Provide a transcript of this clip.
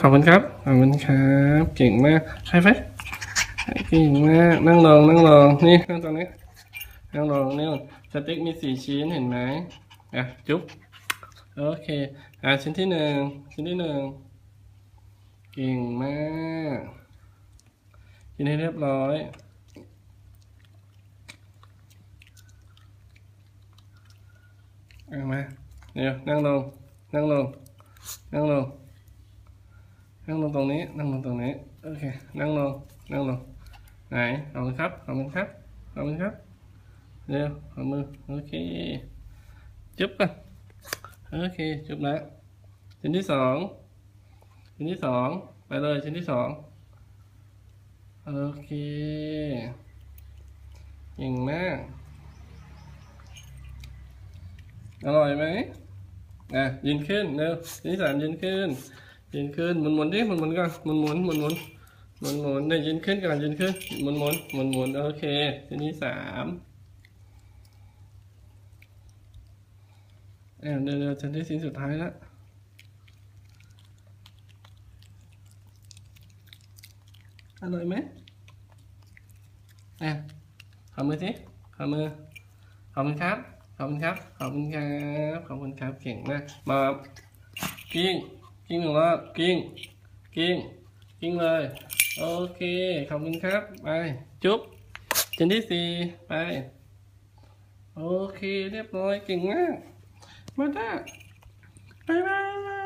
ขอบคุณครับ ขอบคุณครับ เก่งมาก ใช่ไหมเก่งมาก นั่งลงนั่งลงนี่นั่งตรงนี้ นั่งลงนี่สติ๊กมีสี่ชิ้นเห็นไหมอะ จุ๊บ โอเค อะ ชิ้นที่หนึ่ง ชิ้นที่หนึ่ง เก่งมาก กินให้เรียบร้อยเอามา เดี๋ยว นั่งลง นั่งลง นั่งลง นั่งลงตรงนี้ นั่งลงตรงนี้ โอเค นั่งลง นั่งลง ไหนขอบคุณครับขอบคุณครับขอบคุณครับเดี๋ยวขอมือ โอเค จุ๊บกัน โอเค จุ๊บแล้วชิ้นที่สอง ชิ้นที่สอง ไปเลย ชิ้นที่สอง โอเคเก่งมาก อร่อยไหมอะยืนขึ้นเร็วชิ้นที่สามยืนขึ้น ยืนขึ้นหมุนหมุนดิหมุนหมุนก่อนหมุนหมุนหมุนหมุนหมุนหมุนเนี่ยยืนขึ้นก่อนยืนขึ้นหมุนหมุนหมุนหมุนโอเคชิ้นที่สามเออเดี๋ยวเดี๋ยวชิ้นที่ชิ้นสุดท้ายแล้วอร่อยไหมอะขอมือสิขอมือขอบคุณครับ ขอบคุณครับ ขอบคุณครับ ขอบคุณครับ เก่งมาก มากิ้ง กิ้งหนึ่งรอบกิ้งกิ้งกิ้งเลย โอเค ขอบคุณครับ ไป จุ๊บชิ้นที่สี่ไป โอเค เรียบร้อยเก่งมาก มาด้าบายบาย